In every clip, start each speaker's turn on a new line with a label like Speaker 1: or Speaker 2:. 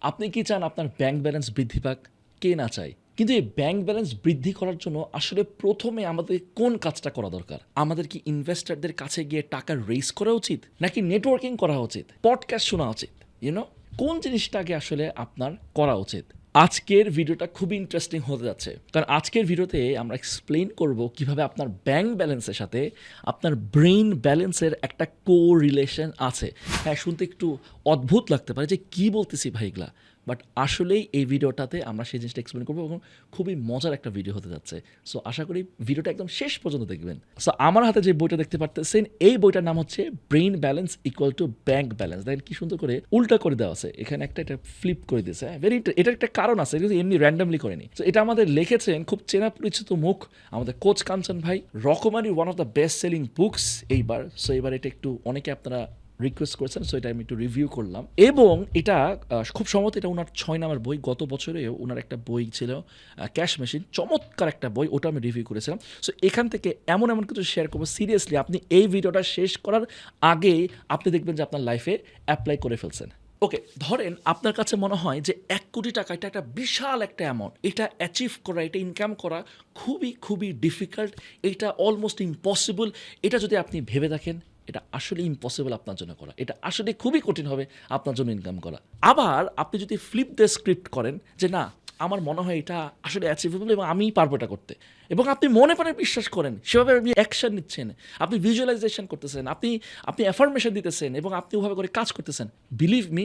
Speaker 1: আপনি কি চান আপনার ব্যাংক ব্যালেন্স বৃদ্ধি পাক? কে না চাই কিন্তু এই ব্যাংক ব্যালেন্স বৃদ্ধি করার জন্য আসলে প্রথমে আমাদের কোন কাজটা করা দরকার? আমাদের কি ইনভেস্টারদের কাছে গিয়ে টাকা রেজ করা উচিত? নাকি নেটওয়ার্কিং করা উচিত? পডকাস্ট শোনা উচিত? ইউনো কোন জিনিসটাকে আসলে আপনার করা উচিত? আজকের ভিডিওটা খুব ইন্টারেস্টিং হতে যাচ্ছে। কারণ আজকের ভিডিওতে আমরা এক্সপ্লেন করব কীভাবে আপনার ব্যাংক ব্যালেন্সের সাথে আপনার ব্রেইন ব্যালেন্সের একটা কো রিলেশন আছে। হ্যাঁ শুনতে একটু অদ্ভুত লাগতে পারে যে কি বলতেছি ভাইগুলা বাট আসলেই এই ভিডিওটাতে আমরা সেই জিনিসটা এক্সপ্লেন করব এবং খুবই মজার একটা ভিডিও হতে যাচ্ছে। সো আশা করি ভিডিওটা একদম শেষ পর্যন্ত দেখবেন। সো আমার হাতে যে বইটা দেখতে পারতেছেন, এই বইটার নাম হচ্ছে brain balance equal to bank balance দেখেন কি সুন্দর করে উল্টা করে দেওয়া আছে। এখানে একটা, এটা ফ্লিপ করে দিয়েছে। ভেরি এটার একটা কারণ আছে, কিন্তু এমনি র্যান্ডামলি করেনি। তো এটা আমাদের লিখেছেন খুব চেনা পরিচিত মুখ, আমাদের কোচ কাঞ্চন ভাই। Rokomari one of the best selling books এইবার। সো এবার এটা একটু অনেকে আপনারা রিকোয়েস্ট করেছেন সো এটা আমি একটু রিভিউ করলাম। এবং এটা খুব সম্ভবত এটা ওনার ছয় নামের বই। গত বছরেও ওনার একটা বই ছিল ক্যাশ মেশিন চমৎকার একটা বই, ওটা আমি রিভিউ করেছিলাম। সো এখান থেকে এমন এমন কিছু শেয়ার করব। সিরিয়াসলি আপনি এই ভিডিওটা শেষ করার আগে আপনি দেখবেন যে আপনার লাইফে অ্যাপ্লাই করে ফেলছেন। ওকে ধরেন আপনার কাছে মনে হয় যে এক কোটি টাকা, এটা একটা বিশাল একটা অ্যামাউন্ট এটা অ্যাচিভ করা, এটা ইনকাম করা খুবই খুবই ডিফিকাল্ট এটা অলমোস্ট ইম্পসিবল এটা যদি আপনি ভেবে দেখেন এটা আসলে ইম্পসিবল আপনার জন্য করা। এটা আসলে খুবই কঠিন হবে আপনার জন্য ইনকাম করা। আবার আপনি যদি ফ্লিপ দ্য স্ক্রিপ্ট করেন যে না, আমার মনে হয় এটা আসলে অ্যাচিভেবল এবং আমিই পারব এটা করতে। এবং আপনি মনে প্রাণে বিশ্বাস করেন, সেভাবে আপনি অ্যাকশন নিচ্ছেন, আপনি ভিজুয়ালাইজেশন করতেছেন, আপনি আপনি অ্যাফার্মেশন দিতেছেন এবং আপনি ওভাবে করে কাজ করতেছেন। Believe me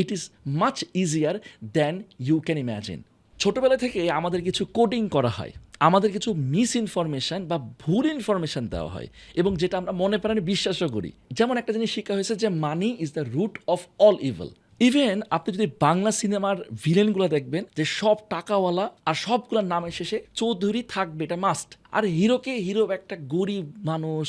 Speaker 1: it is much easier than you can imagine ছোটবেলা থেকে আমাদের কিছু কোডিং করা হয়। আমাদের কিছু মিস ইনফরমেশান বা ভুল ইনফরমেশান দেওয়া হয় এবং যেটা আমরা মনে প্রাণে বিশ্বাসও করি। যেমন একটা জিনিস শিক্ষা হয়েছে যে money is the root of all evil even আপনি যদি বাংলা সিনেমার ভিলেনগুলো দেখবেন, যে সব টাকাওয়ালা আর সবগুলোর নামের শেষে চৌধুরী থাকবে, এটা মাস্ট আর হিরোকে হিরো একটা গরিব মানুষ,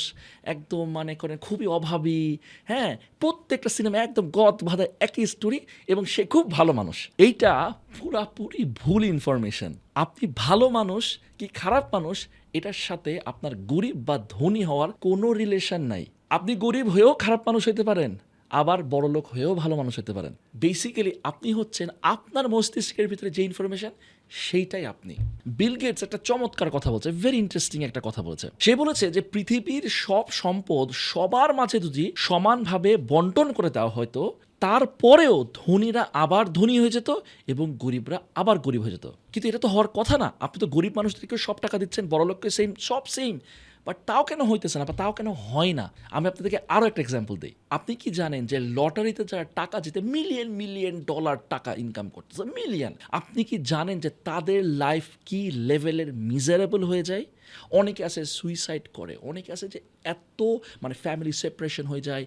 Speaker 1: একদম মানে করেন খুবই অভাবী হ্যাঁ? প্রত্যেকটা সিনেমা একদম গদ বাঁধা একই স্টোরি এবং সে খুব ভালো মানুষ। এইটা পুরাপুরি ভুল ইনফরমেশন আপনি ভালো মানুষ কি খারাপ মানুষ, এটার সাথে আপনার গরিব বা ধনী হওয়ার কোনো রিলেশন নাই। আপনি গরিব হয়েও খারাপ মানুষ হতে পারেন। আবার বড়লোক হয়েও ভালো মানুষ হতে পারেন। বেসিক্যালি আপনি হচ্ছেন আপনার মস্তিষ্কের ভিতরে যে ইনফরমেশন সেইটাই আপনি। বিল গেটস একটা চমৎকার কথা বলছে ভেরি ইন্টারেস্টিং একটা কথা বলছে। সে বলেছে যে পৃথিবীর সব সম্পদ সবার মাঝে যদি সমানভাবে বন্টন করে দেওয়া হয়তো, তারপরেও ধনীরা আবার ধনী হয়ে যেত এবং গরিবরা আবার গরিব হয়ে যেত। কিন্তু এটা তো হওয়ার কথা না। আপনি তো গরিব মানুষদেরকে সব টাকা দিচ্ছেন বড়লোককে সেম সব সেম বাট তাও কেন হইতেছে না বা তাও কেন হয় না? আমি আপনাদেরকে আরও একটা এক্সাম্পল দিই। আপনি কি জানেন যে লটারিতে যারা টাকা জিতে মিলিয়ন মিলিয়ন ডলার টাকা ইনকাম করতেছে মিলিয়ন আপনি কি জানেন যে তাদের লাইফ কি লেভেলের মিজারেবল হয়ে যায়? অনেকে আছে সুইসাইড করে, অনেকে আছে যে এত মানে ফ্যামিলি সেপারেশন হয়ে যায়।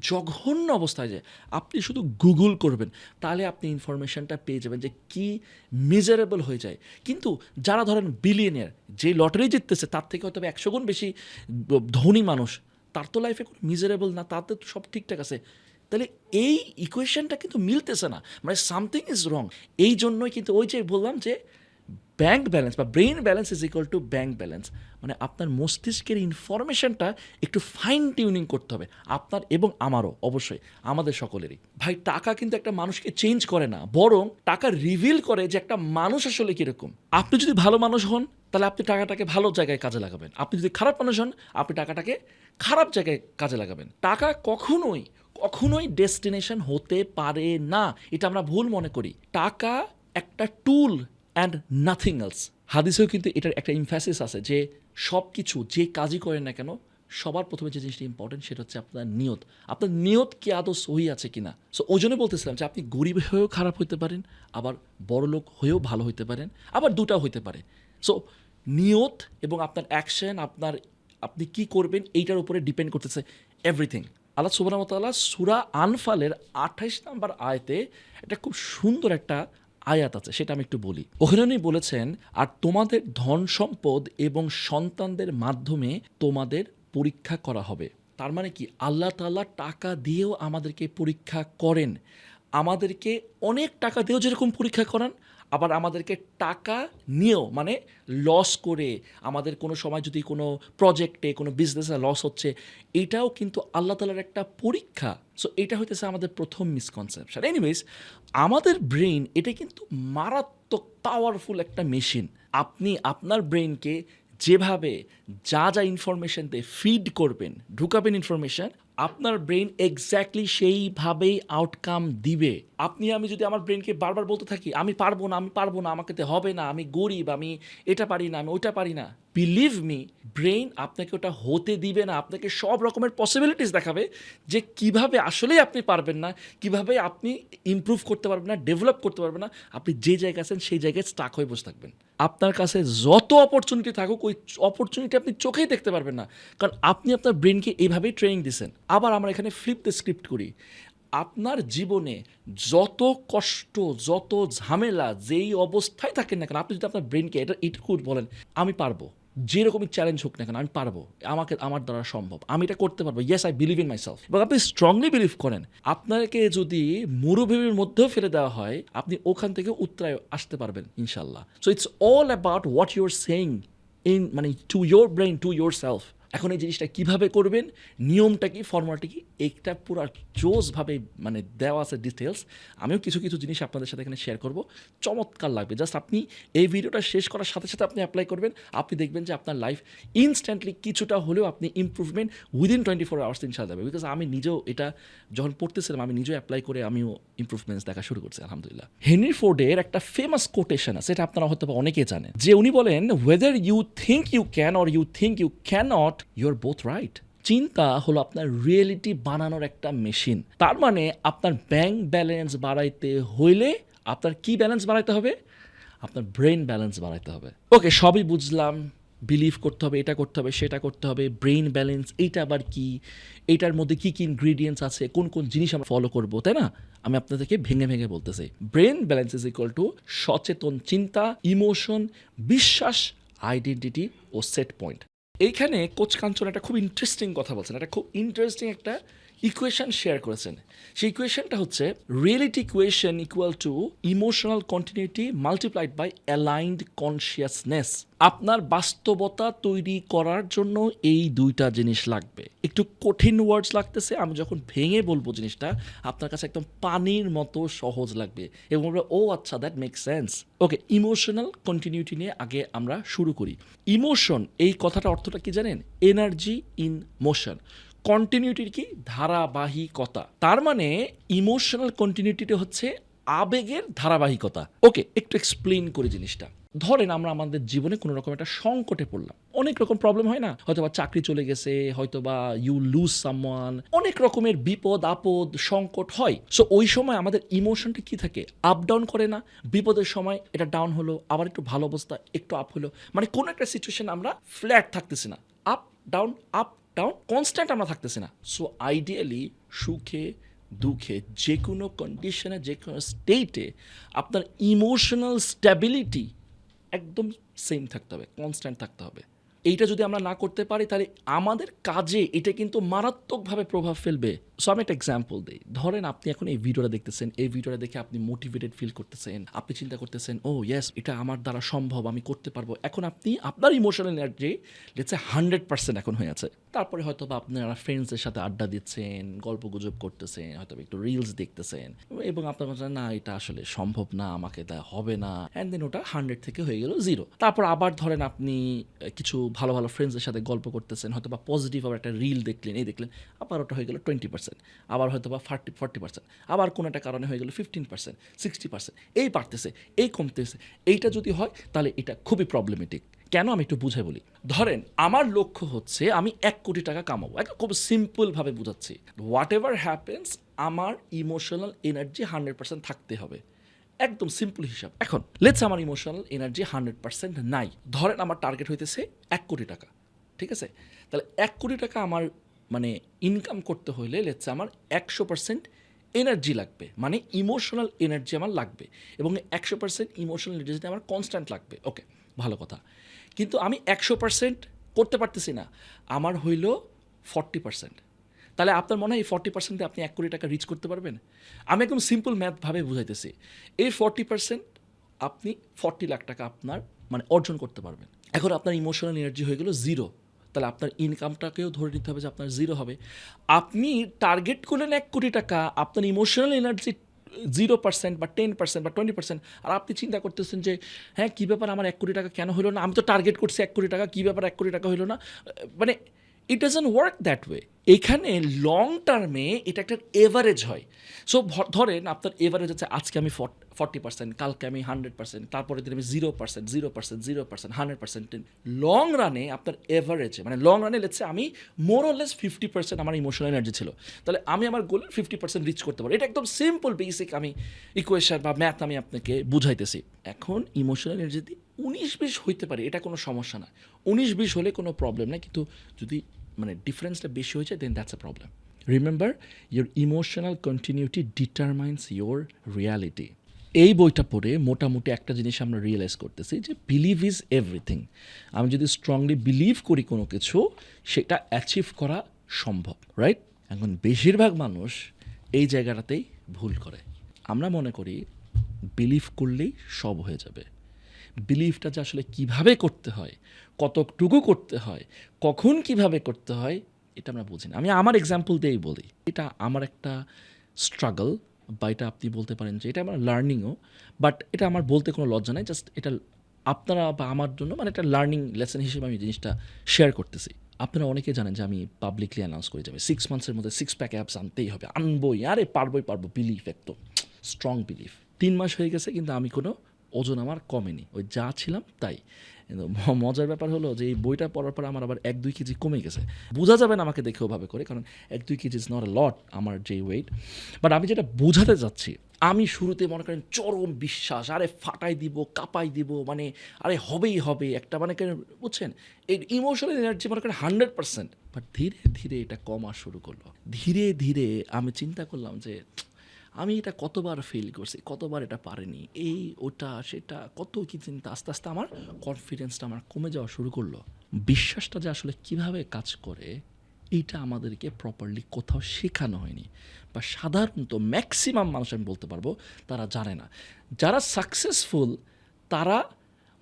Speaker 1: জঘন্য অবস্থায় যায় আপনি শুধু গুগল করবেন, তাহলে আপনি ইনফরমেশনটা পেয়ে যাবেন যে কি মিজারেবল হয়ে যায়। কিন্তু যারা ধরেন বিলিয়নের যে লটারি জিততেছে, তার থেকে হয়তো একশো গুণ বেশি ধনী মানুষ, তার তো লাইফে কোনো মিজারেবল না তাতে তো সব ঠিকঠাক আছে। তাহলে এই ইকুয়েশনটা কিন্তু মিলতেছে না। মানে সামথিং ইজ রং এই জন্যই কিন্তু ওই যে বললাম যে ব্যাংক ব্যালেন্স বা brain balance is equal to bank balance মানে আপনার মস্তিষ্কের ইনফরমেশনটা একটু ফাইন টিউনিং করতে হবে, আপনার এবং আমারও, অবশ্যই, আমাদের সকলেরই। ভাই, টাকা কিন্তু একটা মানুষকে চেঞ্জ করে না, বরং টাকা রিভিল করে যে একটা মানুষ আসলে কীরকম। আপনি যদি ভালো মানুষ হন, তাহলে আপনি টাকাটাকে ভালো জায়গায় কাজে লাগাবেন। আপনি যদি খারাপ মানুষ হন, আপনি টাকাটাকে খারাপ জায়গায় কাজে লাগাবেন। টাকা কখনোই কখনোই ডেস্টিনেশন হতে পারে না, এটা আমরা ভুল মনে করি। টাকা একটা টুল অ্যান্ড নাথিং এলস হাদিসেও কিন্তু এটার একটা ইমফ্যাসিস আছে যে সব কিছু যে কাজই করেন না কেন, সবার প্রথমে যে জিনিসটা ইম্পর্টেন্ট সেটা হচ্ছে আপনার নিয়ত। আপনার নিয়ত কি আদৌ সহি আছে কিনা? সো ওই জন্য বলতেছিলাম যে আপনি গরিব হয়েও খারাপ হইতে পারেন, আবার বড় লোক হয়েও ভালো হইতে পারেন, আবার দুটাও হইতে পারে। সো নিয়ত এবং আপনার অ্যাকশন আপনার আপনি কি করবেন এইটার উপরে ডিপেন্ড করতেছে এভরিথিং আল্লাহ সুবাহতাল্লাহ সুরা আনফালের আঠাইশ নাম্বার আয়তে একটা খুব সুন্দর একটা আয়াত আছে, সেটা আমি একটু বলি। উনি বলেছেন, আর তোমাদের ধন সম্পদ এবং সন্তানদের মাধ্যমে তোমাদের পরীক্ষা করা হবে। তার মানে কি? আল্লাহ তাল্লাহ টাকা দিয়েও আমাদেরকে পরীক্ষা করেন। আমাদেরকে অনেক টাকা দিয়েও যেরকম পরীক্ষা করান আবার আমাদেরকে টাকা নিয়েও মানে লস করে আমাদের কোনো সময় যদি কোনো প্রজেক্টে কোনো বিজনেসে লস হচ্ছে, এটাও কিন্তু আল্লাহ তালার একটা পরীক্ষা। সো এটা হইতেছে আমাদের প্রথম মিসকনসেপশন এনিওয়েজ আমাদের ব্রেইন এটা কিন্তু মারাত্মক পাওয়ারফুল একটা মেশিন আপনি আপনার ব্রেইনকে যেভাবে যা যা ইনফরমেশন দিয়ে ফিড করবেন, ঢুকাবেন ইনফরমেশন আপনার ব্রেন এক্স্যাক্টলি সেইভাবেই আউটকাম দিবে। আপনি, আমি যদি আমার ব্রেনকে বারবার বলতে থাকি, আমি পারব না, আমি পারব না, আমাকে হবে না, আমি গরিব, আমি এটা পারি না, আমি ওইটা পারি না। বিলিভ মি ব্রেন আপনাকে ওটা হতে দিবে না, আপনাকে সব রকমের পসিবিলিটিস দেখাবে যে কীভাবে আসলেই আপনি পারবেন না, কীভাবে আপনি ইমপ্রুভ করতে পারবেন না ডেভেলপ করতে পারবেন না, আপনি যে জায়গায় আছেন সেই জায়গায় স্টাক হয়ে বসে থাকবেন। আপনার কাছে যত অপরচুনিটি থাকুক, ওই অপরচুনিটি আপনি চোখেই দেখতে পারবেন না। কারণ আপনি আপনার ব্রেনকে এইভাবেই ট্রেনিং দিচ্ছেন আবার আমরা এখানে ফ্লিপ দ্য স্ক্রিপ্ট করি। আপনার জীবনে যত কষ্ট, যত ঝামেলা, যেই অবস্থায় থাকেন না কেন, আপনি যদি আপনার ব্রেনকে এটা এটুকু বলেন, আমি পারব। যেরকমই চ্যালেঞ্জ হোক না কেন, আমি পারব। আমাকে, আমার দ্বারা সম্ভব। আমি এটা করতে পারব। Yes I believe in myself এবং আপনি স্ট্রংলি বিলিভ করেন। আপনাকে যদি মরুভূমির মধ্যেও ফেলে দেওয়া হয়, আপনি ওখান থেকে উত্তরায় আসতে পারবেন ইনশাল্লাহ so it's all about what your saying in মানে to your brain to your self এখন এই জিনিসটা কীভাবে করবেন? নিয়মটা কি? ফর্মুলাটা কি? এইটা পুরো জোসভাবে মানে দেওয়া আছে ডিটেলস আমিও কিছু কিছু জিনিস আপনাদের সাথে এখানে শেয়ার করব। চমৎকার লাগবে। জাস্ট আপনি এই ভিডিওটা শেষ করার সাথে সাথে আপনি অ্যাপ্লাই করবেন। আপনি দেখবেন যে আপনার লাইফ ইনস্ট্যান্টলি কিছুটা হলেও আপনি improvement within twenty four hours ইনশাল যাবে। বিকজ আমি নিজেও এটা যখন পড়তেছিলাম, আমি নিজেও অ্যাপ্লাই করে আমিও ইম্প্রুভমেন্টস দেখা শুরু করছি, আলহামদুলিল্লাহ। হেনরি ফোর্ডের একটা ফেমাস কোটেশন আছে। এটা আপনারা হয়তো অনেকেই জানেন। যে উনি বলেন whether you think you can or you think you can not you are both right চিন্তা হলো আপনার রিয়েলিটি বানানোর একটা মেশিন তার মানে আপনার ব্যাংক ব্যালেন্স বাড়াইতে হইলে আপনার কি ব্যালেন্স বাড়াইতে হবে? আপনার ব্রেন ব্যালেন্স বাড়াইতে হবে। ওকে সবই বুঝলাম। বিলিভ করতে হবে, এটা করতে হবে, সেটা করতে হবে। ব্রেন ব্যালেন্স এইটা আবার কি? এইটার মধ্যে কি কি ইনগ্রিডিয়েন্টস আছে? কোন কোন জিনিস আমরা ফলো করব, তাই না? আমি আপনাদেরকে ভেঙে ভেঙে বলতেছি। Brain balance is equal to সচেতন চিন্তা ইমোশন বিশ্বাস আইডেন্টিটি ও সেট পয়েন্ট এইখানে কোচ কাঞ্চন একটা খুব ইন্টারেস্টিং কথা বলছেন। একটা খুব ইন্টারেস্টিং একটা ইকুয়েশন শেয়ার করেছেন। সেই ইকুয়েশনটা হচ্ছে reality equation equal to emotional continuity multiplied by aligned consciousness আপনার বাস্তবতা তৈরি করার জন্য এই দুইটা জিনিস লাগবে। একটু কঠিন ওয়ার্ডস লাগতেছে, আমি যখন ভেঙে বলব জিনিসটা, আপনার কাছে একদম পানির মতো সহজ লাগবে এবং বলবে, ও আচ্ছা that make sense okay emotional continuity নিয়ে আগে আমরা শুরু করি। ইমোশন এই কথাটা অর্থটা কি জানেন? এনার্জি ইন মোশন কন্টিনিউটির কি? ধারাবাহিকতা। তার মানে ইমোশনাল কন্টিনিউটিটা হচ্ছে আবেগের ধারাবাহিকতা। ওকে, একটু এক্সপ্লেন করি জিনিসটা। ধরেন আমরা আমাদের জীবনে কোনো রকম একটা সংকটে পড়লাম। অনেক রকম প্রবলেম হয় না? হয়তো বা চাকরি চলে গেছে হয়তো বা ইউ লুজ সামওয়ান অনেক রকমের বিপদ, আপদ, সংকট হয়। সো ওই সময় আমাদের ইমোশনটা কি থাকে? আপ ডাউন করে না? বিপদের সময় এটা ডাউন হলো, আবার একটু ভালো অবস্থা, একটু আপ হলো। মানে কোনো একটা সিচুয়েশন আমরা ফ্ল্যাট থাকতেছি না। Up down up down constant আমরা থাকতেছি না। সো আইডিয়ালি সুখে, দুঃখে যে কোনো কন্ডিশনে যে কোনো স্টেটে আপনার ইমোশনাল স্ট্যাবিলিটি একদম সেম থাকতে হবে কনস্ট্যান্ট থাকতে হবে। এইটা যদি আমরা না করতে পারি, তাহলে আমাদের কাজে এটা কিন্তু মারাত্মকভাবে প্রভাব ফেলবে। সো আমি একটা এক্সাম্পল দিই। ধরেন আপনি এখন এই ভিডিওটা দেখতেছেন, এই ভিডিওটা দেখে আপনি মোটিভেটেড ফিল করতেছেন, আপনি চিন্তা করতেছেন ও ইয়েস এটা আমার দ্বারা সম্ভব, আমি করতে পারব। এখন আপনি আপনার emotional energy let's say hundred percent এখন হয়ে আছে। তারপরে হয়তো বা আপনারা ফ্রেন্ডসদের সাথে আড্ডা দিচ্ছেন, গল্প গুজব করতেছেন হয়তো একটু রিলস দেখতেছেন এবং আপনার মনে না, এটা আসলে সম্ভব না, আমাকে তা হবে না। অ্যান্ড দেন ওটা হান্ড্রেড থেকে হয়ে গেল জিরো তারপর আবার ধরেন আপনি কিছু ভালো ভালো ফ্রেন্ডসের সাথে গল্প করতেছেন হয়তো বা পজিটিভ আবার একটা রিল দেখলেন, এই দেখলেন, আবার ওটা হয়ে গেল টোয়েন্টি পার্সেন্ট আবার হয়তো বা ফার্টি ফর্টি পার্সেন্ট আবার কোনো একটা কারণে হয়ে গেল ফিফটিন পার্সেন্ট সিক্সটি পার্সেন্ট এই বাড়তেছে, এই কমতেছে। এইটা যদি হয়, তাহলে এটা খুবই প্রবলেমেটিক কেন আমি একটু বুঝে বলি? ধরেন, আমার লক্ষ্য হচ্ছে আমি এক কোটি টাকা কামাবো। একটা খুব সিম্পলভাবে বুঝাচ্ছি। হোয়াট এভার হ্যাপেন্স আমার ইমোশনাল এনার্জি হান্ড্রেড পার্সেন্ট থাকতে হবে। একদম সিম্পল হিসাব। এখন লেটস আমার ইমোশনাল এনার্জি হান্ড্রেড পার্সেন্ট নাই। ধরেন, আমার টার্গেট হইতেছে এক কোটি টাকা। ঠিক আছে? তাহলে এক কোটি টাকা আমার মানে ইনকাম করতে হইলে লেটস আমার একশো পার্সেন্ট এনার্জি লাগবে মানে ইমোশনাল এনার্জি আমার লাগবে এবং একশো পার্সেন্ট ইমোশনাল এনার্জি আমার কনস্ট্যান্ট লাগবে। ওকে ভালো কথা। কিন্তু আমি একশো পার্সেন্ট করতে পারতেছি না, আমার হইল ফর্টি পার্সেন্ট তাহলে আপনার মনে হয় এই ফর্টি পার্সেন্টে আপনি এক কোটি টাকা রিচ করতে পারবেন? আমি একদম সিম্পল ম্যাথভাবে বুঝাইতেছি, এই ফর্টি পার্সেন্ট আপনি ফর্টি লাখ টাকা আপনার মানে অর্জন করতে পারবেন। এখন আপনার ইমোশনাল এনার্জি হয়ে গেল জিরো তাহলে আপনার ইনকামটাকেও ধরে নিতে হবে যে আপনার জিরো হবে। আপনি টার্গেট করলেন এক কোটি টাকা, আপনার ইমোশনাল এনার্জি জিরো পার্সেন্ট বা টেন পার্সেন্ট বা টোয়েন্টি পার্সেন্ট আর আপনি চিন্তা করতেছেন যে হ্যাঁ কী ব্যাপার আমার এক কোটি টাকা কেন হলো না? আমি তো টার্গেট করছি এক কোটি টাকা, কী ব্যাপার এক কোটি টাকা হলো না? মানে it doesn't work that way এখানে লং টার্মে এটা একটা এভারেজ হয়। সো ধরেন আপনার এভারেজ হচ্ছে, আজকে আমি ফর্টি পার্সেন্ট কালকে আমি হান্ড্রেড পার্সেন্ট তারপরে দিন আমি zero percent zero percent zero percent hundred percent long রানে আপনার এভারেজে মানে লং রানে লেটসে আমি more less fifty percent emotional emotional energy ছিল। তাহলে আমি আমার গোলের ফিফটি পার্সেন্ট রিচ করতে পারব। এটা একদম সিম্পল বেসিক আমি ইকুয়েশন বা ম্যাথ আমি আপনাকে বুঝাইতেছি। এখন ইমোশনাল এনার্জি উনিশ বিশ হইতে পারে, এটা কোনো সমস্যা না। উনিশ বিশ হলে কোনো প্রবলেম না কিন্তু যদি মানে ডিফারেন্সটা বেশি হয়ে যায় then that's a problem remember your emotional continuity determines your reality এই বইটা পড়ে মোটামুটি একটা জিনিস আমরা রিয়েলাইজ করতেছি যে বিলিভ ইজ এভরিথিং আমি যদি স্ট্রংলি বিলিভ করি কোনো কিছু, সেটা অ্যাচিভ করা সম্ভব রাইট এখন বেশিরভাগ মানুষ এই জায়গাটাতেই ভুল করে। আমরা মনে করি বিলিভ করলেই সব হয়ে যাবে। বিলিভটা যে আসলে কীভাবে করতে হয়, কতটুকু করতে হয়, কখন কীভাবে করতে হয়, এটা আমরা বুঝি না। আমি আমার এক্সাম্পল দিয়েই বলি। এটা আমার একটা স্ট্রাগল বা এটা আপনি বলতে পারেন যে এটা আমার লার্নিংও বাট এটা আমার বলতে কোনো লজ্জা নাই জাস্ট এটা আপনারা বা আমার জন্য মানে একটা লার্নিং লেসন হিসেবে আমি জিনিসটা শেয়ার করতেছি। আপনারা অনেকে জানেন যে আমি পাবলিকলি অ্যানাউন্স করে যাবে সিক্স মান্থসের মধ্যে সিক্স প্যাক অ্যাপস আনতেই হবে, আনবই, আরে পারবই, পারব বিলিফ একদম স্ট্রং বিলিফ তিন মাস হয়ে গেছে, কিন্তু আমি কোনো ওজন আমার কমেনি, ওই যা ছিলাম তাই। মজার ব্যাপার হলো যে এই বইটা পড়ার পর আমার আবার এক দুই কেজি কমে গেছে। বোঝা যাবে না আমাকে দেখে ওভাবে করে, কারণ এক দুই KG is not a lot আমার যে ওয়েট বাট আমি যেটা বোঝাতে যাচ্ছি আমি শুরুতে মনে করেন চরম বিশ্বাস, আরে ফাটাই দিব, কাপাই দিব মানে আরে হবেই হবে, একটা মানে বুঝছেন? এই ইমোশনাল এনার্জি মনে করেন হান্ড্রেড পার্সেন্ট বাট ধীরে ধীরে এটা কমা শুরু করল। ধীরে ধীরে আমি চিন্তা করলাম যে আমি এটা কতবার ফেল করছি, কতবার এটা পারিনি, এই, ওটা, সেটা, কত কি চিন্তা, আস্তে আস্তে আমার কনফিডেন্সটা আমার কমে যাওয়া শুরু করল। বিশ্বাসটা যে আসলে কীভাবে কাজ করে, এইটা আমাদেরকে প্রপারলি কোথাও শেখানো হয়নি। বা সাধারণত ম্যাক্সিমাম মানুষ আমি বলতে পারব, তারা জানে না। যারা সাকসেসফুল তারা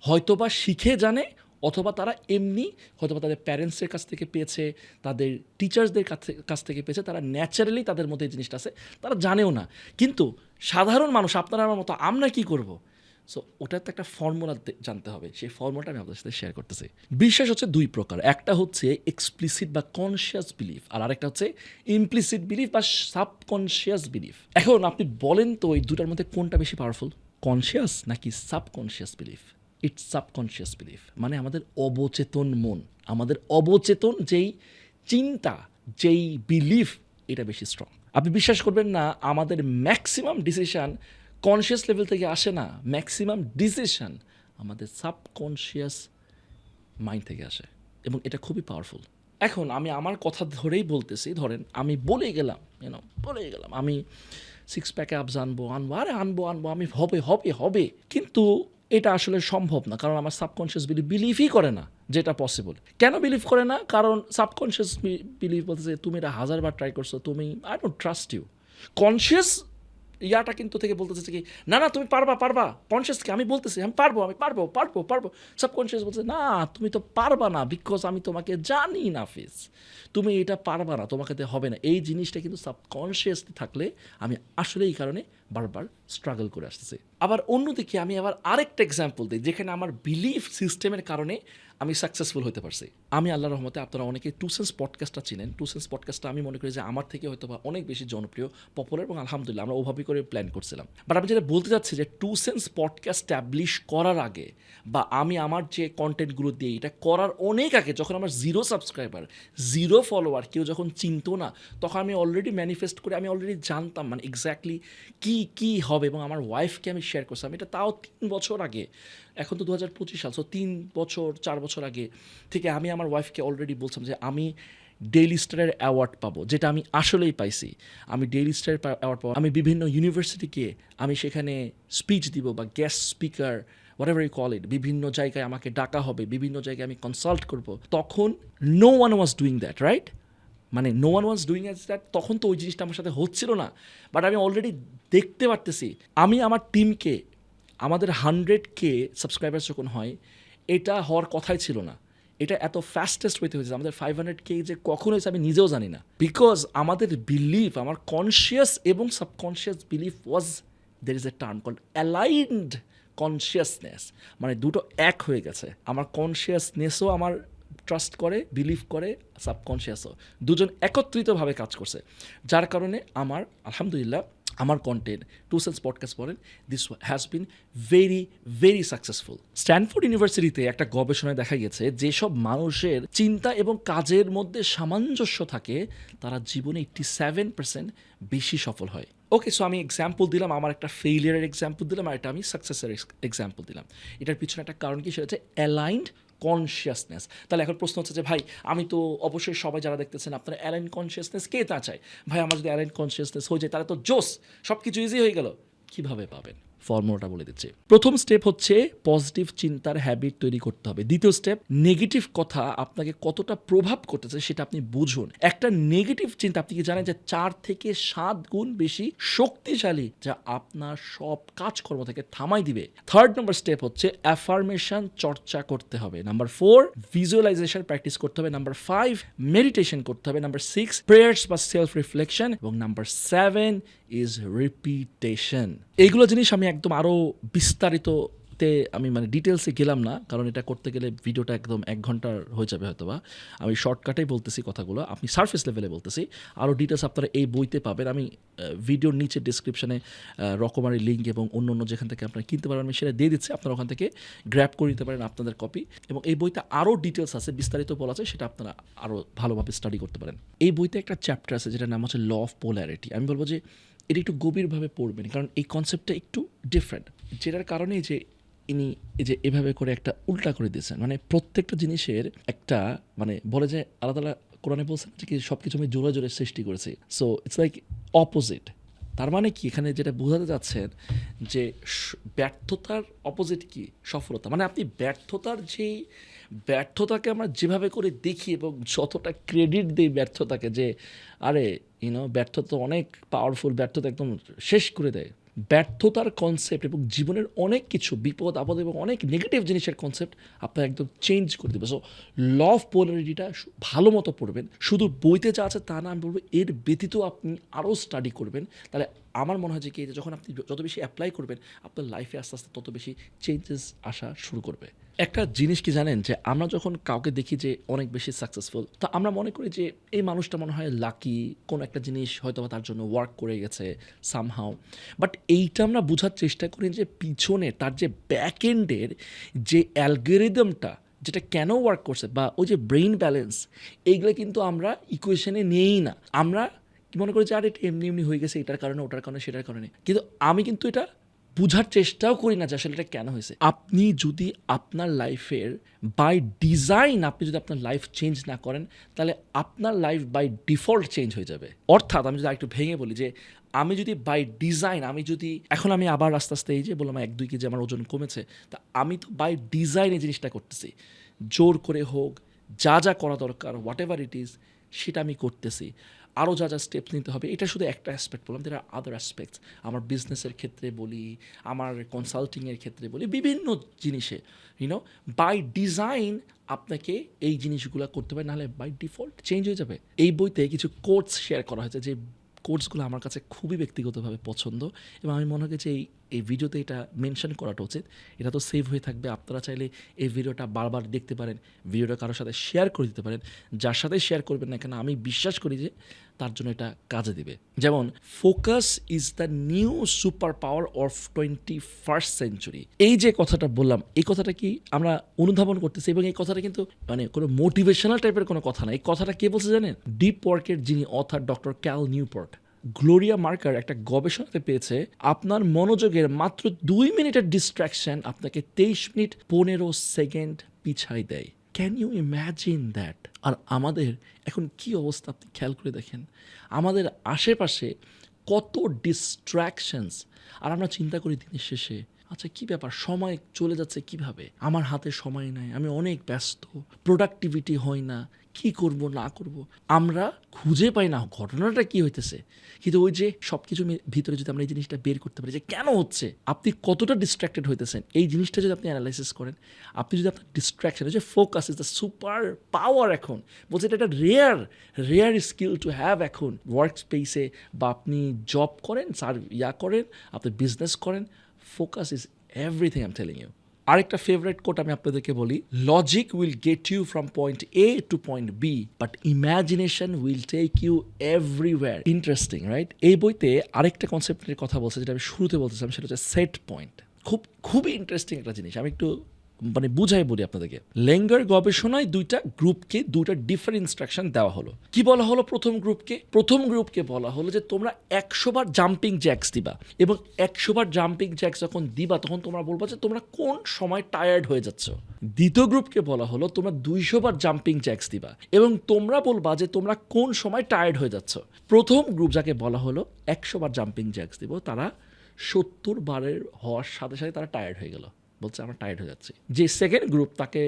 Speaker 1: হয়তোবা শিখে জানে অথবা তারা এমনি হয়তোবা তাদের প্যারেন্টসের কাছ থেকে পেয়েছে, তাদের টিচার্সদের কাছ- কাছ থেকে পেয়েছে, তারা ন্যাচারালি তাদের মধ্যে এই জিনিসটা আছে, তারা জানেও না। কিন্তু সাধারণ মানুষ আপনারা আমার মতো, আমরা কি করব? সো ওটার তো একটা ফর্মুলা জানতে হবে। সেই ফর্মুলাটা আমি আপনাদের সাথে শেয়ার করতেছি। বিশ্বাস হচ্ছে দুই প্রকার। একটা হচ্ছে এক্সপ্লিসিট বা কনসিয়াস বিলিফ আর আরেকটা হচ্ছে ইমপ্লিসিট বিলিফ বা সাবকনসিয়াস বিলিফ এখন আপনি বলেন তো এই দুটার মধ্যে কোনটা বেশি পাওয়ারফুল কনসিয়াস নাকি subconscious belief it's subconscious belief মানে আমাদের অবচেতন মন, আমাদের অবচেতন যেই চিন্তা, যেই বিলিফ এটা বেশি স্ট্রং আপনি বিশ্বাস করবেন না, আমাদের ম্যাক্সিমাম ডিসিশান কনসিয়াস লেভেল থেকে আসে না ম্যাক্সিমাম ডিসিশন আমাদের সাবকনসিয়াস মাইন্ড থেকে আসে, এবং এটা খুবই পাওয়ারফুল এখন আমি আমার কথা ধরেই বলতেছি, ধরেন আমি বলে গেলাম ইউনো বলে গেলাম, আমি সিক্স প্যাকে আপস আনব আনব, আরে আনব আনব, আমি হবে হবে হবে, কিন্তু এটা আসলে সম্ভব না, কারণ আমার সাবকনশিয়াস বিলিভ বিলিভই করে না যেটা পসিবল কেন বিলিভ করে না? কারণ সাবকনশিয়াস বিলিভ বলতেছে, তুমি এটা হাজারবার ট্রাই করছ, তুমি I don't trust you conscious ইয়াটা কিন্তু থেকে বলতেছে কি, না না, তুমি পারবা পারবা কনসিয়াসকে আমি বলতেছি, আমি পারব আমি পারব পারব পারব। সাবকনসিয়াস বলছে না, তুমি তো পারবা না বিকজ আমি তোমাকে জানি না ফিস তুমি এটা পারবা না, তোমাকে হবে না। এই জিনিসটা কিন্তু সাবকনসিয়াসলি থাকলে আমি আসলে এই কারণে বারবার স্ট্রাগল করে আসতেছি। আবার অন্যদিকে আমি আবার আরেকটা এক্সাম্পল দিই, যেখানে আমার বিলিফ সিস্টেমের কারণে আমি সাকসেসফুল হতে পারছি। আমি আল্লাহ রহমতে আপনারা অনেকে টু সেন্স পডকাস্টটা চিনেন। টু সেন্স পডকাস্টটা আমি মনে করি যে আমার থেকে হয়তো বা অনেক বেশি জনপ্রিয় পপুলার এবং আলহামদুলিল্লাহ আমরা ওভাবেই করে প্ল্যান করছিলাম। বাট আমি যেটা বলতে চাচ্ছি যে টু সেন্স পডকাস্ট স্ট্যাবলিশ করার আগে বা আমি আমার যে কন্টেন্টগুলো দিই এটা করার অনেক আগে, যখন আমার জিরো সাবস্ক্রাইবার জিরো ফলোয়ার কেউ যখন চিনতো না, তখন আমি অলরেডি ম্যানিফেস্ট করে আমি অলরেডি জানতাম মানে এক্স্যাক্টলি কী কী হবে এবং আমার ওয়াইফকে আমি শেয়ার করছিলাম। এটা তাও তিন বছর আগে। এখন তো দু হাজার পঁচিশ সাল সো তিন বছর, চার বছর আগে থেকে আমি আমার ওয়াইফকে অলরেডি বলছিলাম যে আমি ডেইলি স্টারের অ্যাওয়ার্ড পাবো, যেটা আমি আসলেই পাইছি। আমি ডেইলি স্টারের অ্যাওয়ার্ড পাবো। আমি বিভিন্ন ইউনিভার্সিটিকে আমি সেখানে স্পিচ দিব বা guest speaker whatever you call it বিভিন্ন জায়গায় আমাকে ডাকা হবে, বিভিন্ন জায়গায় আমি কনসাল্ট করব। তখন no one was doing that right মানে no one was doing as that তখন তো ওই জিনিসটা আমার সাথে হচ্ছিল না। বাট আমি অলরেডি দেখতে পারতেছি। আমি আমার টিমকে আমাদের হান্ড্রেড কে সাবস্ক্রাইবার যখন হয়, এটা হওয়ার কথাই ছিল না। এটা এত ফাস্টেস্ট হইতে হয়েছে আমাদের ফাইভ হান্ড্রেড কে যে কখন হয়েছে আমি নিজেও জানি না। বিকজ আমাদের বিলিভ আমার কনসিয়াস এবং subconscious believe was there is a term called aligned consciousness মানে দুটো এক হয়ে গেছে। আমার কনসিয়াসনেসও আমার ট্রাস্ট করে বিলিভ করে সাবকনসিয়াসও দুজন একত্রিতভাবে কাজ করছে। যার কারণে আমার, আলহামদুলিল্লাহ আমার কন্টেন্ট টু সেন্স পডকাস্ট বলেন this has been very very successful Stanford ইউনিভার্সিটিতে একটা গবেষণায় দেখা গেছে, যেসব মানুষের চিন্তা এবং কাজের মধ্যে সামঞ্জস্য থাকে, তারা জীবনে এইটটি সেভেন পার্সেন্ট বেশি সফল হয়। ওকে সো আমি এক্সাম্পল দিলাম, আমার একটা ফেইলিয়ারের এক্সাম্পল দিলাম, আর এটা আমি সাকসেসের এক্সাম্পল দিলাম। এটার পিছনে একটা কারণ কি, সেটা হচ্ছে অ্যালাইন্ড কনসিয়াসনেস তাহলে এখন প্রশ্ন হচ্ছে যে, ভাই, আমি তো অবশ্যই সবাই যারা দেখতেছেন, আপনারা অ্যালাইন কনসিয়াসনেস কে তা চায়? ভাই, আমার যদি অ্যালাইন কনসিয়াসনেস হয়ে যায়, তাহলে তো জোস সব কিছু ইজি হয়ে গেল। কীভাবে পাবেন? ফর্মুলাটা বলে দিচ্ছি। প্রথম স্টেপ হচ্ছে পজিটিভ চিন্তার হ্যাবিট তৈরি করতে হবে। দ্বিতীয় স্টেপ নেগেটিভ কথা আপনাকে কতটা প্রভাব করতেছে সেটা আপনি বুঝুন। একটা নেগেটিভ চিন্তা, আপনি কি জানেন যে চার থেকে সাত গুণ বেশি শক্তিশালী যা আপনার সব কাজকর্ম থেকে থামাই দিবে? থার্ড নম্বর স্টেপ হচ্ছে অ্যাফার্মেশন চর্চা করতে হবে। নাম্বার ফোর ভিজুয়ালাইজেশন প্র্যাকটিস করতে হবে। নাম্বার ফাইভ মেডিটেশন করতে হবে। নাম্বার সিক্স প্রেয়ার্স বা সেলফ রিফ্লেকশন এবং নাম্বার সেভেন ইজ রিপিটেশন এইগুলো জিনিস আমি একদম আরও বিস্তারিততে আমি মানে ডিটেলসে গেলাম না, কারণ এটা করতে গেলে ভিডিওটা একদম এক ঘণ্টার হয়ে যাবে হয়তো বা আমি শর্টকাটেই বলতেছি কথাগুলো, আমি সার্ফেস লেভেলে বলতেছি। আরও ডিটেলস আপনারা এই বইতে পাবেন। আমি ভিডিওর নিচে ডিসক্রিপশনে রকমারি লিঙ্ক এবং অন্য অন্য যেখান থেকে আপনারা কিনতে পারবেন আমি সেটা দিয়ে দিচ্ছি। আপনারা ওখান থেকে গ্র্যাপ করে নিতে পারেন আপনাদের কপি এবং এই বইতে আরও ডিটেলস আছে, বিস্তারিত বলা আছে, সেটা আপনারা আরও ভালোভাবে স্টাডি করতে পারেন। এই বইতে একটা চ্যাপ্টার আছে, যেটার নাম হচ্ছে ল অফ পোলারিটি আমি বলব যে এটা একটু গভীরভাবে পড়বেন, কারণ এই কনসেপ্টটা একটু ডিফারেন্ট যেটার কারণেই যে ইনি যে এভাবে করে একটা উল্টা করে দিয়েছেন। মানে প্রত্যেকটা জিনিসের একটা মানে বলে যে আলাদা আলাদা কোরআনে বলছেন যে কি সব কিছু আমি জোরে জোরে সৃষ্টি করেছি। সো ইটস লাইক অপোজিট তার মানে কি? এখানে যেটা বোঝাতে যাচ্ছেন যে ব্যর্থতার অপোজিট কি? সফলতা। মানে আপনি ব্যর্থতার যেই ব্যর্থতাকে আমরা যেভাবে করে দেখি এবং যতটা ক্রেডিট দিই ব্যর্থতাকে যে, আরে ইউনো ব্যর্থতা অনেক পাওয়ারফুল ব্যর্থতা একদম শেষ করে দেয়। ব্যর্থতার কনসেপ্ট এবং জীবনের অনেক কিছু, বিপদ, আপদ এবং অনেক নেগেটিভ জিনিসের কনসেপ্ট আপনার একদম চেঞ্জ করে দেবে। সো ল অফ পোলারিটিটা ভালো মতো পড়বেন। শুধু বইতে যা আছে তা না, আমি বলব এর ব্যতীত আপনি আরও স্টাডি করবেন। তাহলে আমার মনে হয় যে কি যখন আপনি যত বেশি অ্যাপ্লাই করবেন, আপনার লাইফে আস্তে আস্তে তত বেশি চেঞ্জেস আসা শুরু করবে। একটা জিনিস কি জানেন যে আমরা যখন কাউকে দেখি যে অনেক বেশি সাকসেসফুল তো আমরা মনে করি যে এই মানুষটা মনে হয় লাকি কোনো একটা জিনিস হয়তো তার জন্য ওয়ার্ক করে গেছে সামহাও বাট এইটা আমরা বোঝার চেষ্টা করি যে পিছনে তার যে ব্যাক এন্ডের যে অ্যালগোরিদমটা যেটা কেন ওয়ার্ক করছে বা ওই যে ব্রেইন ব্যালেন্স এইগুলো কিন্তু আমরা ইকুয়েশনে নেই না। আমরা কি মনে করি যে আর এটা এমনি এমনি হয়ে গেছে, এটার কারণে, ওটার কারণে, সেটার কারণে। কিন্তু আমি কিন্তু এটা বুঝার চেষ্টাও করি না যে আসলে এটা কেন হয়েছে। আপনি যদি আপনার লাইফের বাই ডিজাইন আপনি যদি আপনার লাইফ চেঞ্জ না করেন, তাহলে আপনার লাইফ বাই ডিফল্ট চেঞ্জ হয়ে যাবে। অর্থাৎ আমি যদি একটু ভেঙে বলি যে, আমি যদি বাই ডিজাইন আমি যদি, এখন আমি আবার আস্তে আস্তে এই যে বললাম এক দুই কেজি আমার ওজন কমেছে, তা আমি তো বাই ডিজাইন এই জিনিসটা করতেছি। জোর করে হোক, যা যা করা দরকার হোয়াট এভার ইট ইজ সেটা আমি করতেছি। আরও যা যা স্টেপস নিতে হবে, এটা শুধু একটা অ্যাসপেক্ট বললাম দের আদার অ্যাসপেক্টস আমার বিজনেসের ক্ষেত্রে বলি, আমার কনসাল্টিংয়ের ক্ষেত্রে বলি, বিভিন্ন জিনিসে ইউনো বাই ডিজাইন আপনাকে এই জিনিসগুলো করতে পারে নাহলে বাই ডিফল্ট চেঞ্জ হয়ে যাবে। এই বইতে কিছু কোর্স শেয়ার করা হয়েছে, যে কোর্সগুলো আমার কাছে খুবই ব্যক্তিগতভাবে পছন্দ, এবং আমি মনে হয় যে এই এই ভিডিওতে এটা মেনশন করাটা উচিত। এটা তো সেভ হয়ে থাকবে। আপনারা চাইলে এই ভিডিওটা বারবার দেখতে পারেন, ভিডিওটা কারোর সাথে শেয়ার করে দিতে পারেন। যার সাথে শেয়ার করবেন না কেন, আমি বিশ্বাস করি যে তার জন্য এটা কাজে দেবে। যেমন focus is the new super power of twenty first century এই যে কথাটা বললাম, এই কথাটা কি আমরা অনুধাবন করতেছি এবং এই কথাটা কিন্তু মানে কোনো মোটিভেশনাল টাইপের কোনো কথা না। এই কথাটা কে বলছে জানেন? ডিপ ওয়ার্কের যিনি author doctor Cal Newport Gloria Mark একটা গবেষণাতে পেয়েছে, আপনার মনোযোগের মাত্র দুই মিনিটের ডিস্ট্রাকশন আপনাকে তেইশ মিনিট পনেরো সেকেন্ড পিছাই দেয়। ক্যান ইউ ইম্যাজিন দ্যাট আর আমাদের এখন কি অবস্থা আপনি খেয়াল করে দেখেন? আমাদের আশেপাশে কত ডিস্ট্র্যাকশনস আর আমরা চিন্তা করি দিনের শেষে আচ্ছা কি ব্যাপার, সময় চলে যাচ্ছে কীভাবে? আমার হাতে সময় নাই, আমি অনেক ব্যস্ত প্রোডাক্টিভিটি হয় না কি করব, না করব। আমরা খুঁজে পাই না ঘটনাটা কি হইতেছে। কিন্তু ওই যে সব কিছু ভিতরে যদি আমরা এই জিনিসটা বের করতে পারি যে কেন হচ্ছে, আপনি কতটা ডিস্ট্র্যাক্টেড হইতেছেন, এই জিনিসটা যদি আপনি অ্যানালাইসিস করেন, আপনি যদি আপনার ডিস্ট্র্যাকশন যে focus is the super power এখন, বলছে এটা একটা rare rare skill to have এখন। ওয়ার্ক স্পেসে বা আপনি জব করেন, সার, ইয়া করেন আপনি বিজনেস করেন focus is everything I'm telling you আরেকটা ফেভারেট কোট আমি আপনাদেরকে বলি logic will get you from point A to point B but imagination will take you everywhere interesting right এই বইতে আরেকটা কনসেপ্টের কথা বলছে, যেটা আমি শুরুতে বলতেছিলাম, সেটা হচ্ছে সেট পয়েন্ট খুব, খুবই ইন্টারেস্টিং একটা জিনিস। আমি একটু মানে বুঝাই বলি আপনাদেরকে। লেঙ্গার গবেষণায় দুইটা গ্রুপকে, দুইটা ডিফারেন্ট ইনস্ট্রাকশন দেওয়া হলো। কি বলা হলো প্রথম গ্রুপকে? প্রথম গ্রুপকে বলা হলো যে তোমরা একশো বার জাম্পিং জ্যাক্স দিবা এবং একশো বার জাম্পিং জ্যাক্স যখন দিবা, তখন তোমরা বলবা যে তোমরা কোন সময় টায়ার্ড হয়ে যাচ্ছ। দ্বিতীয় গ্রুপকে বলা হলো তোমরা দুইশো বার জাম্পিং জ্যাক্স দিবা এবং তোমরা বলবা যে তোমরা কোন সময় টায়ার্ড হয়ে যাচ্ছ। প্রথম গ্রুপ যাকে বলা হলো একশো বার জাম্পিং জ্যাক্স দিব, তারা সত্তর বারের হওয়ার সাথে সাথে তারা টায়ার্ড হয়ে গেল। বলছে, আমরা টায়ার্ড হয়ে যাচ্ছি। যে সেকেন্ড গ্রুপ তাকে,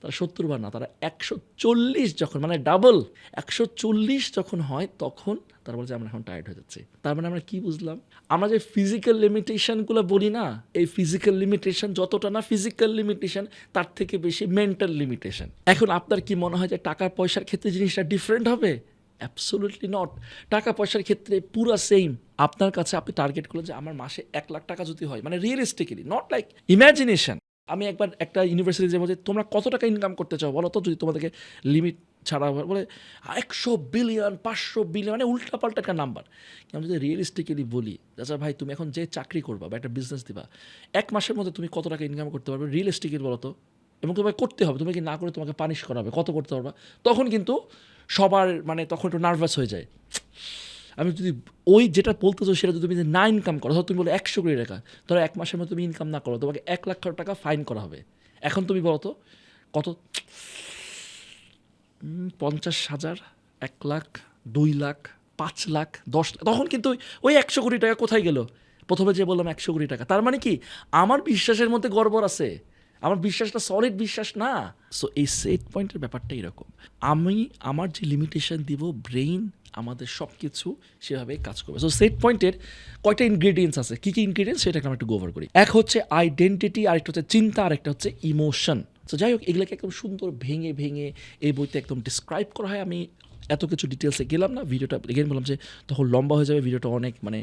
Speaker 1: তারা সত্তর বার না, তারা একশো চল্লিশ যখন মানে ডাবল একশো চল্লিশ যখন হয়, তখন তারা বলছে আমরা এখন টায়ার্ড হয়ে যাচ্ছি। তার মানে আমরা কি বুঝলাম? আমরা যে ফিজিক্যাল লিমিটেশনগুলো বলি না, এই ফিজিক্যাল লিমিটেশন যতটা না ফিজিক্যাল লিমিটেশন তার থেকে বেশি মেন্টাল লিমিটেশন এখন আপনার কি মনে হয় যে টাকা পয়সার ক্ষেত্রে জিনিসটা ডিফারেন্ট হবে? অ্যাবসোলুটলি নট টাকা পয়সার ক্ষেত্রে পুরো সেম আপনার কাছে আপনি টার্গেট করলেন যে আমার মাসে এক লাখ টাকা যদি হয় মানে রিয়েলিস্টিক্যালি নট লাইক ইম্যাজিনেশন আমি একবার একটা ইউনিভার্সিটি যে বলছে তোমরা কত টাকা ইনকাম করতে চাও বলো তো? যদি তোমাদেরকে লিমিট ছাড়া বলে একশো বিলিয়ন পাঁচশো বিলিয়ন মানে উল্টাপাল্টা একটা নাম্বার আমি যদি রিয়েলিস্টিক্যালি বলি আচ্ছা ভাই, তুমি এখন যে চাকরি করবা বা একটা বিজনেস দিবা, এক মাসের মধ্যে তুমি কত টাকা ইনকাম করতে পারবে রিয়েলিস্টিক্যালি বলো তো? এবং তোমাকে করতে হবে তুমি কি না করে তোমাকে পানিশ করা হবে। কত করতে পারবা? তখন কিন্তু সবার মানে তখন একটু নার্ভাস হয়ে যায়। আমি যদি ওই যেটা বলতে বলতেছো সেটা যদি তুমি না ইনকাম করো, ধরো তুমি বলো একশো কোটি টাকা, ধরো এক মাসের মধ্যে তুমি ইনকাম না করো, তোমাকে এক লাখ টাকা ফাইন করা হবে। এখন তুমি বলো তো, কত? পঞ্চাশ হাজার, এক লাখ, দুই লাখ, পাঁচ লাখ, দশ লাখ, তখন কিন্তু ওই- একশো কোটি টাকা কোথায় গেল? প্রথমে যে বললাম একশো কোটি টাকা, তার মানে কি? আমার বিশ্বাসের মধ্যে গড়বড় আছে। আমার বিশ্বাসটা সলিড বিশ্বাস না। সো এই সেট পয়েন্টের ব্যাপারটা এরকম। আমি আমার যে লিমিটেশন দিব ব্রেইন আমাদের সব কিছু সেভাবে কাজ করবে। সো সেট পয়েন্টের কয়টা ইনগ্রিডিয়েন্টস আছে? কী কী ইনগ্রিডিয়েন্টস সেটাকে আমরা একটু গোভার করি। এক হচ্ছে আইডেন্টিটি আরেকটা হচ্ছে চিন্তা, আরেকটা হচ্ছে ইমোশন তো যাই হোক, এগুলোকে একদম সুন্দর ভেঙে ভেঙে এই বইতে একদম ডিসক্রাইব করা হয়। আমি এত কিছু ডিটেলসে গেলাম না। ভিডিওটা এগেন বললাম যে তখন লম্বা হয়ে যাবে। ভিডিওটা অনেক মানে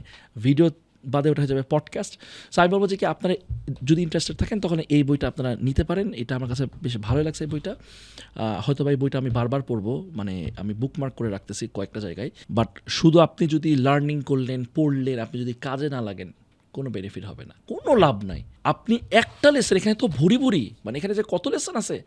Speaker 1: ভিডিও বাদে ওঠা হয়ে যাবে পডকাস্ট সো আমি বলব যে কি আপনারা যদি ইন্টারেস্টেড থাকেন তখন এই বইটা আপনারা নিতে পারেন। এটা আমার কাছে বেশ ভালো লাগছে এই বইটা। হয়তো বা এই বইটা আমি বারবার পড়ব। মানে আমি বুকমার্ক করে রাখতেছি কয়েকটা জায়গায়। বাট শুধু আপনি যদি লার্নিং করলেন, পড়লেন, আপনি যদি কাজে না লাগেন, কোনো বেনিফিট হবে না। কোনো লাভ নাই। আপনি একটা লেসন এখানে তো ভুরি ভুরি মানে এখানে যে কত লেসন আছে,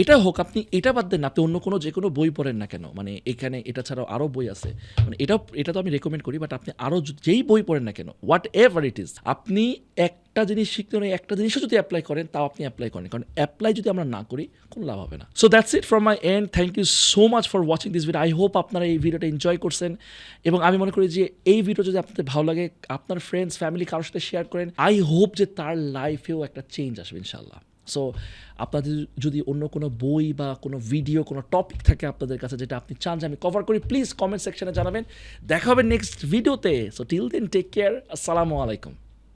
Speaker 1: এটা হোক, আপনি এটা বাদ দেন আপনি অন্য কোনো যে কোনো বই পড়েন না কেন মানে এখানে এটা ছাড়াও আরও বই আছে মানে এটা এটা তো আমি রেকমেন্ড করি বাট আপনি আরও যেই বই পড়েন না কেন হোয়াট এভার ইট ইজ আপনি একটা জিনিস শিখতে হলে একটা জিনিসও যদি অ্যাপ্লাই করেন, তাও আপনি অ্যাপ্লাই করেন, কারণ অ্যাপ্লাই যদি আমরা না করি, কোনো লাভ হবে না। So that's it from my end thank you so much for watching this video I hope আপনারা এই ভিডিওটা এনজয় করছেন, এবং আমি মনে করি যে এই ভিডিও যদি আপনাদের ভালো লাগে, আপনার ফ্রেন্ডস ফ্যামিলি কারোর সাথে শেয়ার করেন আই হোপ যে তার লাইফেও একটা চেঞ্জ আসবে ইনশাল্লাহ সো আপনাদের যদি অন্য কোনো বই বা কোনো ভিডিও, কোনো টপিক থাকে আপনাদের কাছে যেটা আপনি চান যে আমি কভার করি প্লিজ কমেন্ট সেকশনে জানাবেন। দেখা হবে নেক্সট ভিডিওতে so till then take care আসসালামু আলাইকুম